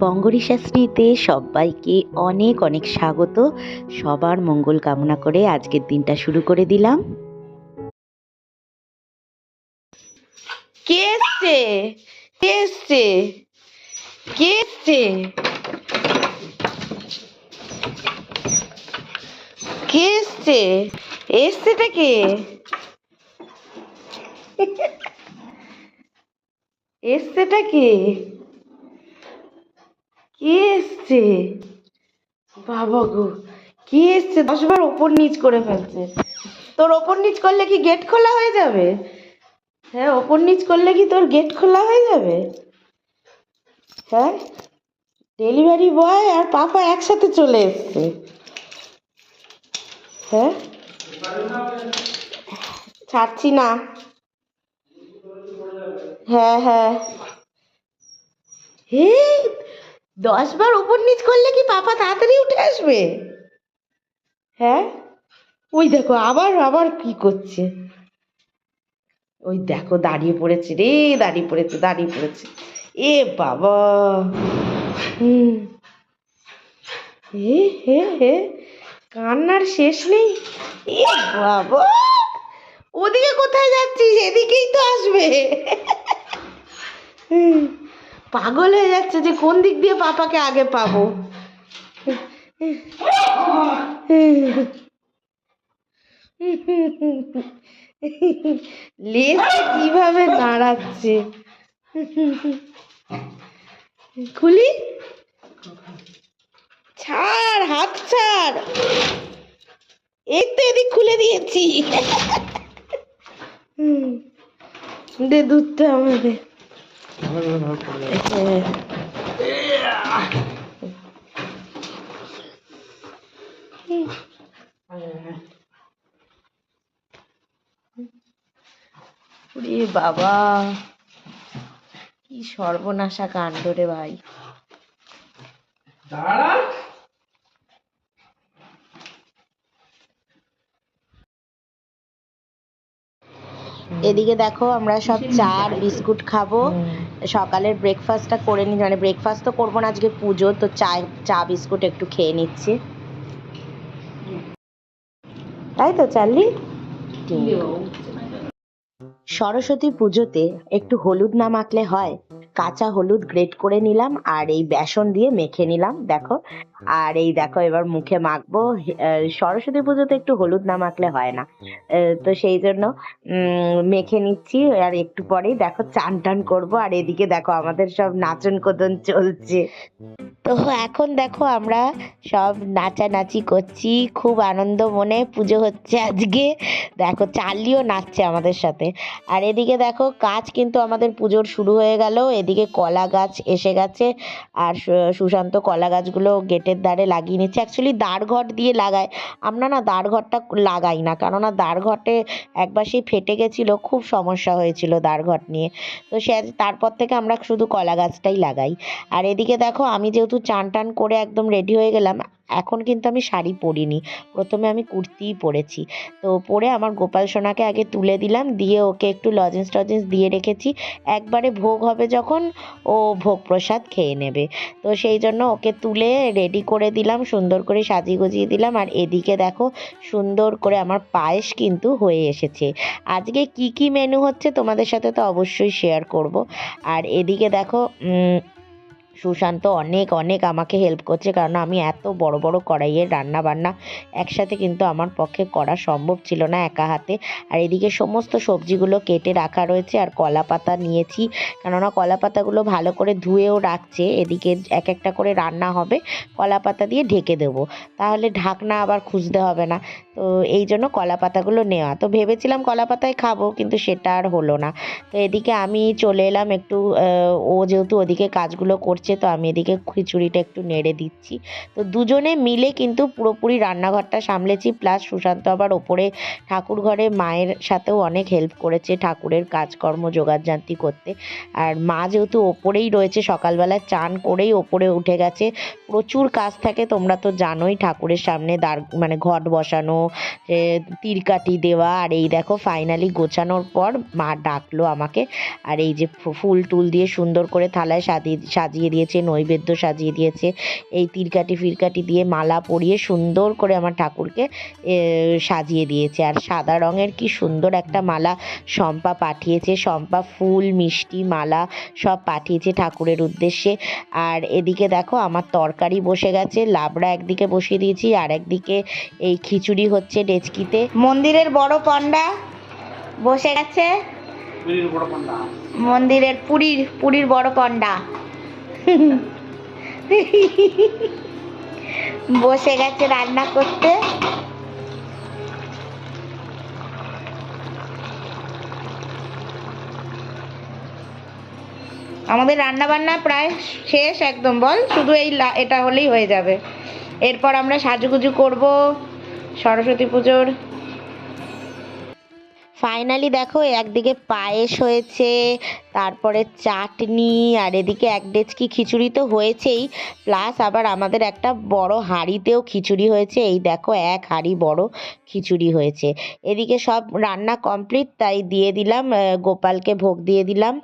বঙ্গরি শাস্ত্রীতে সবাইকে অনেক অনেক স্বাগত। সবার মঙ্গল কামনা করে আজকের দিনটা শুরু করে দিলাম। এসছে? কে এসছে? কে এসছে? কে এসছে? এসছেটা কে? এসছেটা কে? কে এসছে? বাবা গো, কে এসছে? দশবার ওপর নিচ করে ফেলছে। তোর ওপর নিচ করলে কি গেট খোলা হয়ে যাবে? হ্যাঁ ওপর নিচ করলে কি তোর গেট খোলা হয়ে যাবে? হ্যাঁ ডেলিভারি বয় আর পাপা একসাথে চলে এসছে। হ্যাঁ? ছাড়ছি না। হ্যাঁ হ্যাঁ। হে দশ বার উপর নিচ করলে কি পাপা তাড়াতাড়ি উঠে আসবে? হ্যাঁ? ওই দেখো আবার আবার কি করছে? ওই দেখো দাঁড়িয়ে পড়েছে রে দাঁড়িয়ে পড়েছে দাঁড়িয়ে পড়েছে। এ বাবা! হুম। হে হে হে কান্নার শেষ নেই? এ বাবা! ওদিকে কোথায় যাচ্ছিস? এদিকেই তো আসবে। হুম, পাগল হয়ে যাচ্ছে যে কোন দিক দিয়ে পাপাকে আগে পাবো? লেজটা কীভাবে দাঁড়াচ্ছে খুলি। ছাড়, হাত ছাড়। এই তো এদিক খুলে দিয়েছি। দে, দুধটা আমাদের। ওরে বাবা কি সর্বনাশা কাণ্ড রে ভাই। এদিকে দেখো আমরা সব চা আর বিস্কুট খাব। সকালের ব্রেকফাস্টটা করে নিই মানে ব্রেকফাস্ট তো করব না আজকে পুজো তো চা চা বিস্কুট একটু খেয়ে নিচ্ছি। তাই তো চার্লি সরস্বতী পুজোতে একটু হলুদ না মাখলে হয়? কাঁচা হলুদ গ্রেট করে নিলাম আর এই বেসন দিয়ে মেখে নিলাম, দেখো। আর এই দেখো, এবার মুখে মাখবো। সরস্বতী পুজোতে একটু হলুদ না মাখলে হয় না। তো সেই জন্য মেখে নিচ্ছি। আর একটু পরেই দেখো, চান টান করব। আর এদিকে দেখো, আমাদের সব নাচন কোদন চলছে। তো এখন দেখো, আমরা সব নাচানাচি করছি। খুব আনন্দ মনে পুজো হচ্ছে আজকে। দেখো চার্লিও নাচছে আমাদের সাথে। আর এদিকে দেখো, কাজ কিন্তু আমাদের পুজোর শুরু হয়ে গেল। এদিকে কলা গাছ এসে গেছে আর সুশান্ত কলা গাছগুলো গেটের ধারে লাগিয়ে নিচ্ছে। অ্যাকচুয়ালি দাঁড়ঘট দিয়ে লাগায়। আমরা না দাঁড়ঘরটা লাগাই না, কেননা দাঁড়ঘটে একবার সেই ফেটে গেছিল, খুব সমস্যা হয়েছিল দাঁড়ঘট নিয়ে। তো সে তারপর থেকে আমরা শুধু কলা গাছটাই লাগাই। আর এদিকে দেখো, আমি যেহেতু চান টান করে একদম রেডি হয়ে গেলাম এখন কিন্তু আমি শাড়ি পরিনি। প্রথমে আমি কুর্তিই পরেছি। তো পরে আমার গোপাল সোনাকে আগে তুলে দিলাম, দিয়ে ওকে একটু লজেন্স টজেন্স দিয়ে রেখেছি। একবারে ভোগ হবে যখন ও ভোগ প্রসাদ খেয়ে নেবে। তো সেই জন্য ওকে তুলে রেডি করে দিলাম, সুন্দর করে সাজিয়ে গুজিয়ে দিলাম। আর এদিকে দেখো, সুন্দর করে আমার পায়েস কিন্তু হয়ে এসেছে। আজকে কি কি মেনু হচ্ছে তোমাদের সাথে তো অবশ্যই শেয়ার করব। আর এদিকে দেখো সুশান্ত অনেক অনেক আমাকে হেল্প করছে কারণ আমি এত বড় বড় কড়াইয়ের রান্না বান্না একসাথে কিন্তু আমার পক্ষে করা সম্ভব ছিল না একা হাতে। আর এদিকে সমস্ত সবজিগুলো কেটে রাখা রয়েছে আর কলা পাতা নিয়েছি। কেননা কলা পাতাগুলো ভালো করে ধুয়েও রাখছে। এদিকে এক একটা করে রান্না হবে কলা পাতা দিয়ে ঢেকে দেবো। তাহলে ঢাকনা আবার খুঁজতে হবে না। তো এই জন্য কলা পাতাগুলো নেওয়া। তো ভেবেছিলাম কলা পাতায় খাব কিন্তু সেটা আর হলো না। তো এদিকে আমি চলে এলাম একটু ও যেহেতু ওদিকে কাজগুলো করছে তো আমি এদিকে খিচুড়িটা একটু নেড়ে দিচ্ছি। তো দুজনে মিলে কিন্তু পুরোপুরি রান্নাঘরটা সামলেছি প্লাস সুশান্ত আবার ওপরে ঠাকুর ঘরে মায়ের সাথেও অনেক হেল্প করেছে ঠাকুরের কাজকর্ম যোগাযান্তি করতে। আর মা যেহেতু ওপরেই রয়েছে সকালবেলা চান করেই ওপরে উঠে গেছে। প্রচুর কাজ থাকে তোমরা তো জানোই ঠাকুরের সামনে দাঁড় মানে ঘট বসানো এ, তিরকাটি দেওয়া আর এই দেখো ফাইনালি গোছানোর পর মা ডাকলো আমাকে। আর এই যে ফুল টুল দিয়ে সুন্দর করে থালায় সাজিয়ে সাজিয়ে সাজিয়ে দিয়েছে নৈবেদ্য সাজিয়ে দিয়েছে। এই তিরকাটি ফিরকাটি দিয়ে মালা পরিয়ে সুন্দর করে আমার ঠাকুরকে এ, সাজিয়ে দিয়েছে। আর সাদা রঙের কি সুন্দর একটা মালা শম্পা পাঠিয়েছে। শম্পা ফুল মিষ্টি মালা সব পাঠিয়েছে ঠাকুরের উদ্দেশ্যে। আর এদিকে দেখো আমার তরকারি বসে গেছে। লাবড়া একদিকে বসিয়ে দিয়েছি আর একদিকে এই খিচুড়ি হচ্ছে ডেচকিতে। মন্দিরের বড় পণ্ডা বসে গেছে। মন্দিরের পুরীর পুরীর বড় পণ্ডা। বসে গেছে রান্না করতে। আমাদের রান্না বান্না প্রায় শেষ একদম, বল। শুধু এই এটা হলেই হয়ে যাবে। এরপর আমরা সাজুগুজু করব, সরস্বতী পুজোর ফাইনালি দেখো, একদিকে পায়েস হয়েছে, তারপরে চাটনি, আর এদিকে এক ডেচকি খিচুড়ি তো হয়েছেই। প্লাস আবার আমাদের একটা বড় হাঁড়িতেও খিচুড়ি হয়েছে, এই দেখো এক হাঁড়ি বড় খিচুড়ি হয়েছে। এদিকে সব রান্না কমপ্লিট তাই দিয়ে দিলাম গোপালকে ভোগ দিয়ে দিলাম।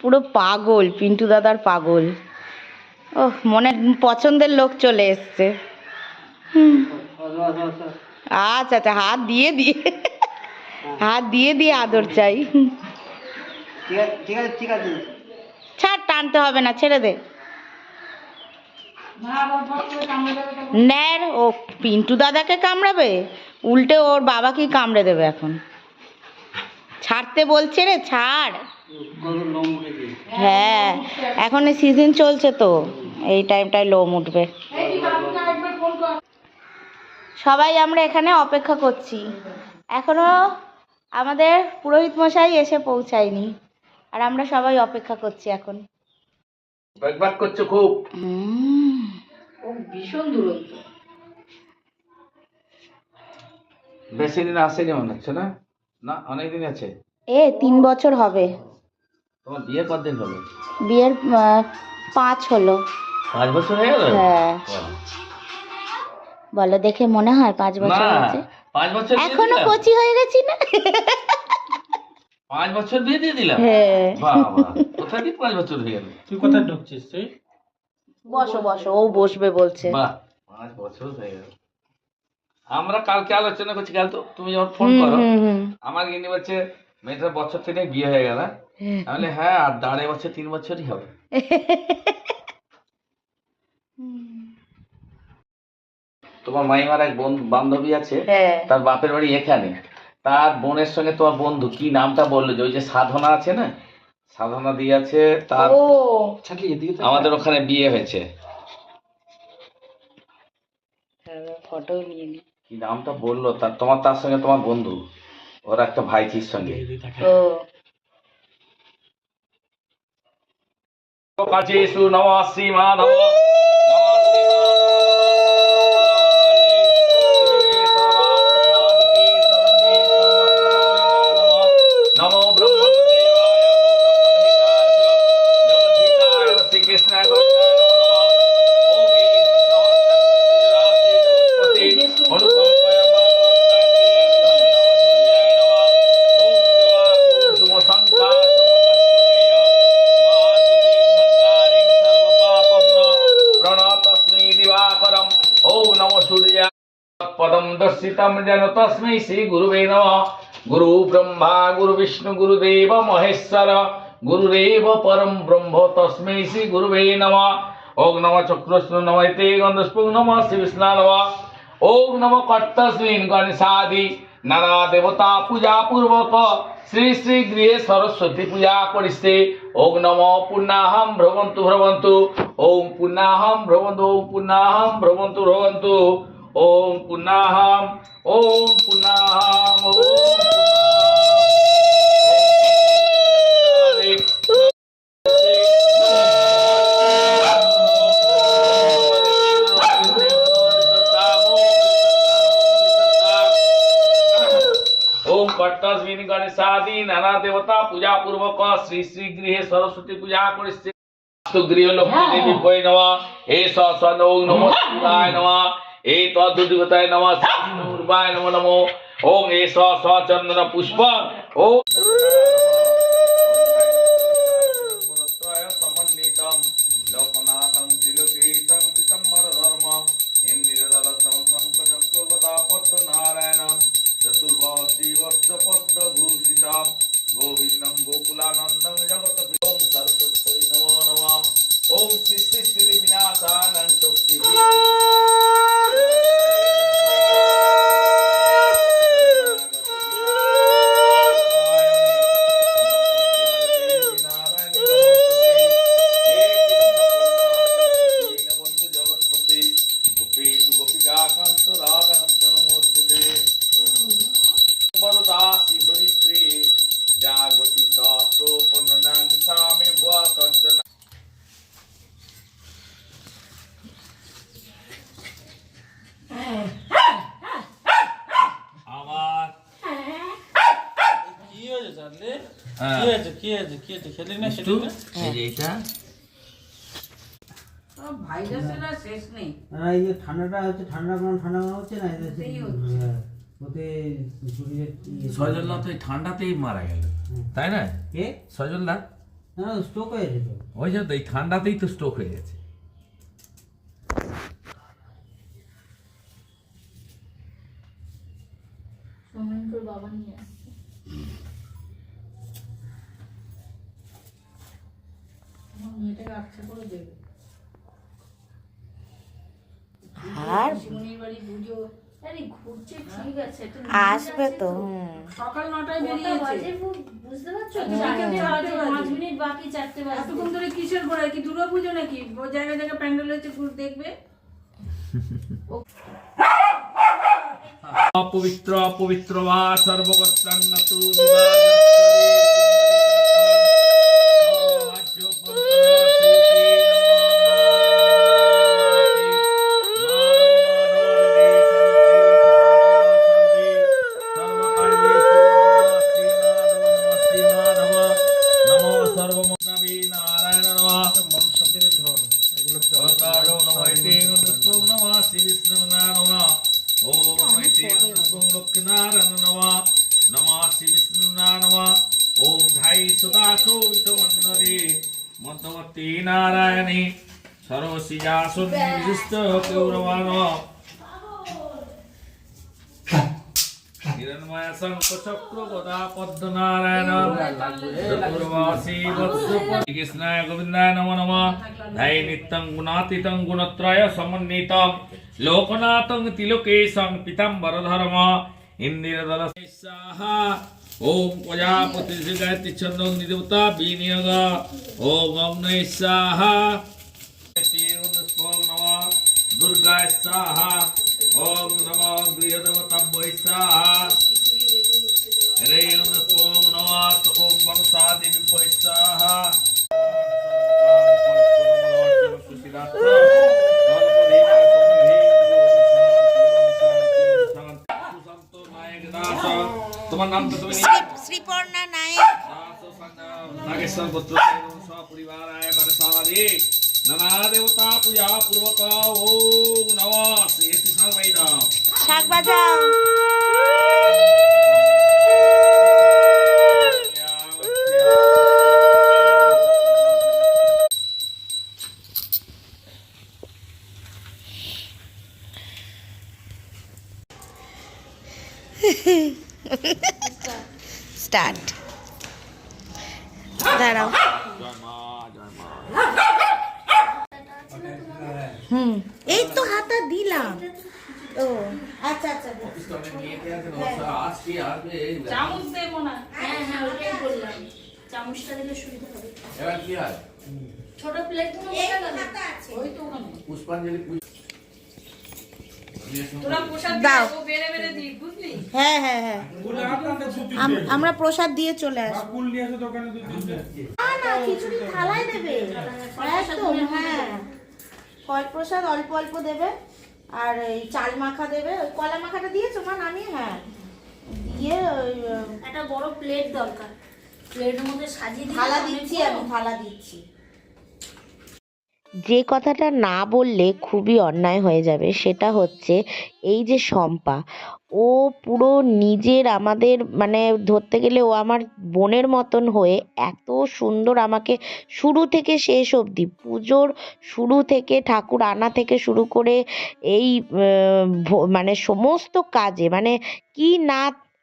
পুরো পাগল, পিন্টু দাদার পাগল। ও মনে পছন্দের লোক চলে এসছে। আচ্ছা আচ্ছা হাত দিয়ে দিয়ে হাত দিয়ে দিয়ে আদর চাই। ঠিক আছে ঠিক আছে ছাড় টানতে হবে না ছেড়ে দে। ন্যার ও পিন্টু দাদাকে কামড়াবে? উল্টে ওর বাবাকেই কামড়ে দেবে এখন। ছাড়তে বলছে রে ছাড়। হ্যাঁ এখন সিজন চলছে তো এই টাইমটায় লোম উঠবে। সবাই আমরা এখানে অপেক্ষা করছি। এখনও আমাদের পুরোহিত মশাই এসে পৌঁছায়নি। আর আমরা সবাই অপেক্ষা করছি এখন। ব্যাকবাক করছে খুব। বেশি দিন আসেনি মনে হচ্ছে না? না অনেক দিন আছে। এ তিন বছর হবে। তোমার বিয়ে কতদিন হলো বিয়ের আহ, পাঁচ হলো। পাঁচ বছর হয়ে গেল? হ্যাঁ। বলো দেখে মনে হয় পাঁচ বছর না হয়েছে? পাঁচ বছর বিয়ে এখনও দিলাম? কচি হয়ে গেছি না? পাঁচ বছর বিয়ে দিয়ে দিলাম? হ্যাঁ। বাবা কোথা দিয়ে পাঁচ বছর হয়ে গেল? তুই কোথায় ঢুকছিস তুই? বসো বসো ও বসবে বলছে। বাহ পাঁচ বছর হয়ে গেল। আমরা কালকে আলোচনা করছি কাল তো তুমি যখন ফোন করো আমার গিনি বলছে মেয়েটার বছর থেকে বিয়ে হয়ে গেল তাহলে হ্যাঁ আর দাঁড়ে বছর তিন বছরই হবে। তোমার মাইমার এক বন্ধু বান্ধবী আছে হ্যাঁ। তার বাপের বাড়ি এখানে। তার বোনের সঙ্গে তোমার বন্ধু কি নামটা বলল যে ওই যে সাধনা আছে না? সাধনা দিয়ে আছে তার আমাদের ওখানে বিয়ে হয়েছে। ফটো কি নামটা বলল? তার তোমার তার সঙ্গে তোমার বন্ধু। ওর একটা ভাইচির সঙ্গে। শ্রীমাধব নমো গুরুবে নমঃ গুরু ব্রহ্মা গুরু বিষ্ণু গুরুদেব মহেশ্বর গুরুদেব পরম ব্রহ্ম তস্मै শ্রী গুরুবে নমঃ ওম নমঃ চক্রস্নু নমঃ তে গন্ধস্পুং নমঃ শ্রী বিষ্ণু নমঃ ওম নমঃ কর্তস্মিন গণেশাদি নানা দেবতা পূজা পূর্বক শ্রী শ্রী গৃহে সরস্বতী পূজা করিছে ওম নম পুণ্যাহম ভ্রবন্তু ভ্রবন্তু ওম পুণ্যাহম ভ্রবন্তু ওম পুণ্যাহম ভ্রবন্তু ভ্রবন্তু ওম পুণ্যাহম ওম পুণ্যাহম ওম ओम কর্তাস্মিন গণেশাদি নানা দেবতা পূজা পূর্বক শ্রী শ্রী গৃহে সরস্বতী পূজা করিছে বাস্তু গৃহ লক্ষ্মী দেবী বৈ নম এ সন এই তদ্দুতিগতায় নম নম। ওম এ স চন্দন পুষ্প। ওম না এই যে এইটা। ভাইরাসের আর শেষ নেই। না এই যে ঠান্ডাটা হচ্ছে ঠান্ডা কোনো ঠান্ডা হচ্ছে না হ্যাঁ, ওতে সজলদা তো এই ঠান্ডাতেই মারা গেল। তাই না? কে? সজলদা? না স্ট্রোক হয়েছে তো। ওই যে এই ঠান্ডাতেই তো স্ট্রোক হয়ে গেছে সোমেনপুর বাবা নিয়ে আসছে আমার মেয়েটাকে আচ্ছা করে দেবে আর শিবনির বাড়ি পুজো আরে ঘুরছে ঠিক আছে একটু আসবে তো। সকাল নটায় বেরিয়েছে। বুঝতে পারছ? চারটে চারটে বাজে বাজে। পাঁচ মিনিট বাকি চারটে বাজে। এতক্ষণ ধরে কিসের করে কি দুর্গা পুজো নাকি জায়গা প্যান্ডেল হয়েছে ঘুর দেখবে। অপবিত্র অপবিত্র বা সর্বগত্রান্নতু মধ্যবর্তী নারায়ণী সর্বসিজাসন বিশিষ্ট কৌরবান হিরণময় শঙ্খ চক্র গদা পদ্ম নারায়ণ পূর্বাসী বৎস কৃষ্ণায় গোবিন্দায় নমো নমঃ ধাই নিত্যং গুণাতীতং গুণত্রয় সমন্বিতম লোকনাথং তিলোকেশং পিতাম্বর ধর্ম ইন্দিরদল সাহা ওম প্রজাপতি গায়ত্রী ছন্দং নিদেবতা বিনিয়োগ। ওম অগ্নৈ সাহা দুর্গায় সাহা ওম নমো গৃহদেবতাভ্যৈ সাহা হরে ওম নমঃ। ওম বংশাদিভ্যৈ সাহা তোমার নাম তো তুমি শ্রীপর্ণা নায়ক। নাগেশ্বর পুত্র সপরিবারায় বরসাদি নানা দেবতা পূজা পূর্বক ওম নমঃ শ্রী শাক বাজাও। স্টার্ট দাঁড়াও। হুম এই তো হাতা দিলাম। ও আচ্ছা আচ্ছা চামচ দে মনে হ্যাঁ হ্যাঁ ওটাই বললাম। চামচটা দিলে সুবিধা হবে। এবার কি হয়? ছোট প্লেটগুলো ওই তো ওখানে। পুষ্পাঞ্জলি তোরা প্রসাদ দাও। হ্যাঁ হ্যাঁ হ্যাঁ। আমরা প্রসাদ দিয়ে চলে আসব। না না খিচুড়ি থালায় দেবে। একদম হ্যাঁ। ফল প্রসাদ অল্প অল্প দেবে। আর এই চাল মাখা দেবে। ওই কলা মাখাটা দিয়েছ মা আমি হ্যাঁ। দিয়ে ওই একটা বড় প্লেট দরকার। প্লেটের মধ্যে সাজিয়ে থালা দিচ্ছি। আমি থালা দিচ্ছি। যে কথাটা না বললে খুবই অন্যায় হয়ে যাবে, সেটা হচ্ছে এই যে শম্পা, ও পুরো নিজের আমাদের মানে ধরতে গেলে ও আমার বোনের মতন হয়ে এত সুন্দর আমাকে শুরু থেকে শেষ অবধি পুজোর শুরু থেকে ঠাকুর আনা থেকে শুরু করে এই মানে সমস্ত কাজে মানে কি না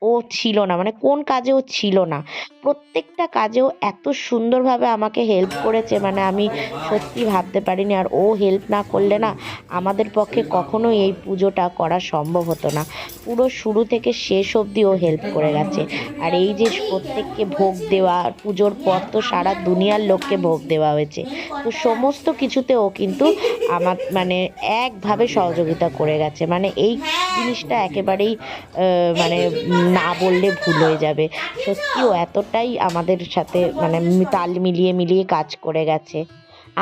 ও ছিল না মানে কোন কাজে ও ছিল না। প্রত্যেকটা কাজেও এত সুন্দরভাবে আমাকে হেল্প করেছে মানে আমি সত্যি ভাবতে পারিনি, আর ও হেল্প না করলে না আমাদের পক্ষে কখনোই এই পুজোটা করা সম্ভব হতো না। পুরো শুরু থেকে শেষ অবধি ও হেল্প করে গেছে। আর এই যে প্রত্যেককে ভোগ দেওয়া, পুজোর পর তো সারা দুনিয়ার লোককে ভোগ দেওয়া হয়েছে। তো সমস্ত কিছুতে ও কিন্তু আমার মানে একভাবে সহযোগিতা করে গেছে। মানে এই জিনিসটা একেবারেই মানে না বললে ভুল হয়ে যাবে। সত্যি ও এতটাই আমাদের সাথে মানে তাল মিলিয়ে মিলিয়ে কাজ করে গেছে।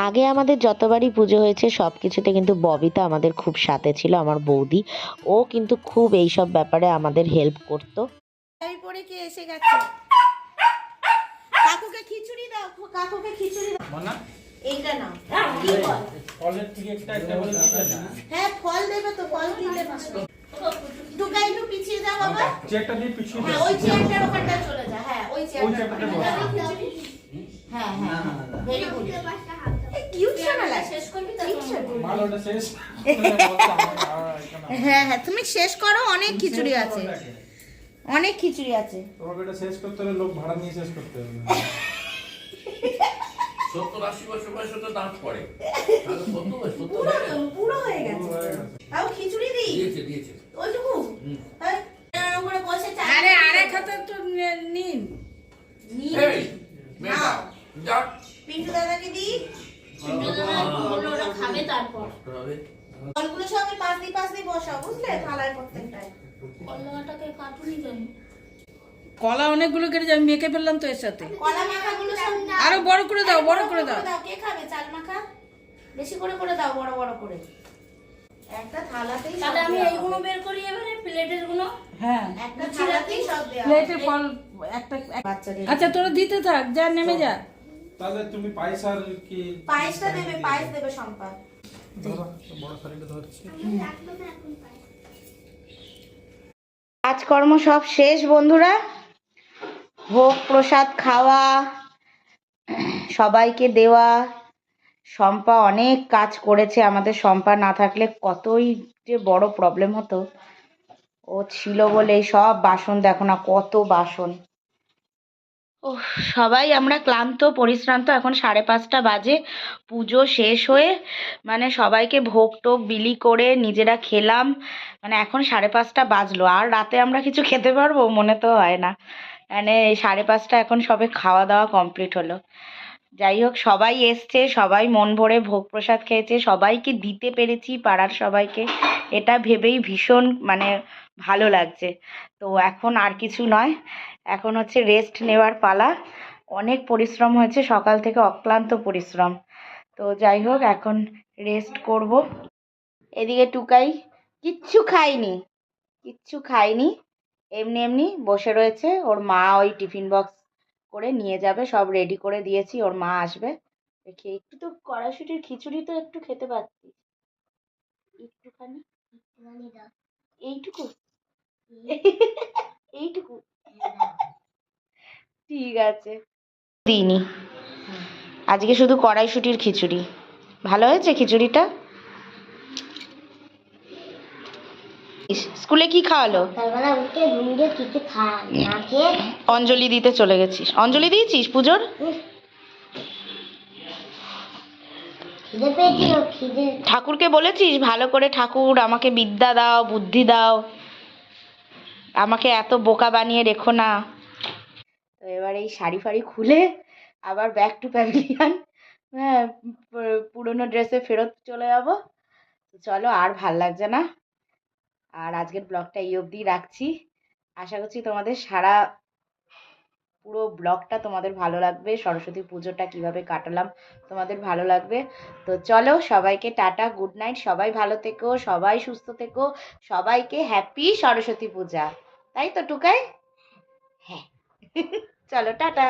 আগে আমাদের যতবারই পুজো হয়েছে সব কিছুতে কিন্তু ববিতা আমাদের খুব সাথে ছিল আমার বৌদি। ও কিন্তু খুব এইসব ব্যাপারে আমাদের হেল্প করতো। পরে কে এসে গেছে? কাকুকে খিচুড়ি দাও কাকুকে খিচুড়ি দাও। এইটা নাও। কলের থেকে একটা একটা করে দিয়ে দেন না হ্যাঁ ফল দেবে তো ফল একটু পিছিয়ে দাও বাবা। চেয়ারটা দিয়ে পিছিয়ে হ্যাঁ দাও। ওই চেয়ারটার ওখানটা চলে যা। হ্যাঁ ওই ওই চেয়ারটা বসো হ্যাঁ হ্যাঁ ভেরি গুড কিউট শোনা লাগে শেষ করবি তো মাল ওটা শেষ। হ্যাঁ হ্যাঁ তুমি শেষ করো অনেক খিচুড়ি আছে। অনেক খিচুড়ি আছে। তোমাকে এটা শেষ করতে হলে লোক ভাড়া নিয়ে শেষ করতে হবে সত্তর আশি বছর বয়সে তো দাঁত পড়ে। পুরো হয়ে গেছে। পুরো হয়ে গেছে। তাও খিচুড়ি দিয়েছে দিয়েছে। ওইটুকু? বসে আরে আরেক হাতে তো নিন। নিয়ে এই মেয়েটা পিন্টু দাদাকে ওরা খাবে তারপর। ফলগুলো সব আমি পাশ দিয়ে পাশ দিয়ে বসাও বুঝলে? থালায় প্রত্যেকটায়। কলাটাকে কাটুনি কেন কলা অনেকগুলো কেটে আমি মেখে ফেললাম তো এর সাথে। কলা মাখাগুলো সব আরও বড় করে দাও বড় করে দাও। কে খাবে? চাল মাখা? বেশি করে করে দাও বড় বড় করে। একটা থালাতেই তাহলে আমি এইগুলো বের করি এবারে প্লেটেরগুলো হ্যাঁ। একটা থালাতেই সব দেওয়া প্লেটে ফল একটা বাচ্চাদের আচ্ছা তোরা দিতে থাক যা নেমে যা। তাহলে তুমি পায়সার কি পায়েসটা দেবে পায়েস দেবে। সম্পাদ বড় থালিটা ধরছি। কাজকর্ম সব শেষ বন্ধুরা। ভোগ প্রসাদ খাওয়া সবাইকে দেওয়া। শম্পা অনেক কাজ করেছে, আমাদের শম্পা না থাকলে কতই যে বড় প্রবলেম হতো। ও ছিল বলে সব বাসন দেখো না কত বাসন। ও সবাই আমরা ক্লান্ত, পরিশ্রান্ত, এখন সাড়ে পাঁচটা বাজে, পুজো শেষ হয়ে মানে সবাইকে ভোগ টোগ বিলি করে নিজেরা খেলাম মানে এখন সাড়ে পাঁচটা বাজলো, আর রাতে আমরা কিছু খেতে পারব মনে তো হয় না। মানে সাড়ে পাঁচটা এখন সবে খাওয়া দাওয়া কমপ্লিট হলো। যাই হোক, সবাই এসছে, সবাই মন ভরে ভোগ প্রসাদ খেয়েছে, সবাইকে দিতে পেরেছি পাড়ার সবাইকে। এটা ভেবেই ভীষণ মানে ভালো লাগছে। তো এখন আর কিছু নয়, এখন হচ্ছে রেস্ট নেওয়ার পালা। অনেক পরিশ্রম হয়েছে, সকাল থেকে অক্লান্ত পরিশ্রম। তো যাই হোক, এখন রেস্ট করব। এদিকে টুকাই কিচ্ছু খাইনি কিচ্ছু খাইনি এমনি এমনি বসে রয়েছে, ওর মা ওই টিফিন বক্স করে নিয়ে যাবে সব রেডি করে দিয়েছি ওর মা আসবে। দেখি একটু তো কড়াইশুটির খিচুড়ি তো একটু খেতে পারতি। একটুখানি এইটুকু? এইটুকু? ঠিক আছে। দিইনি। আজকে শুধু কড়াইশুটির খিচুড়ি। ভালো হয়েছে খিচুড়িটা? স্কুলে কি খাওয়ালো? অঞ্জলি দিতে চলে গেছিস। অঞ্জলি দিয়েছিস পুজোর? ঠাকুরকে বলেছিস ভালো করে ঠাকুর আমাকে বিদ্যা দাও বুদ্ধি দাও। আমাকে এত বোকা বানিয়ে রেখো না। তো এবার এই শাড়ি ফাড়ি খুলে আবার ব্যাক টু প্যাভিলিয়ন হ্যাঁ পুরোনো ড্রেসে ফেরত চলে যাব। চলো আর ভালো লাগছে না। আর আজকের ব্লগটা এই অবধি রাখছি। আশা করছি তোমাদের সারা পুরো ব্লগটা তোমাদের ভালো লাগবে। সরস্বতী পুজোটা কীভাবে কাটালাম তোমাদের ভালো লাগবে। তো চলো সবাইকে টাটা, গুড নাইট। সবাই ভালো থেকো, সবাই সুস্থ থেকো, সবাইকে হ্যাপি সরস্বতী পূজা। তাই তো, টুকাই? হ্যাঁ। চলো, টাটা।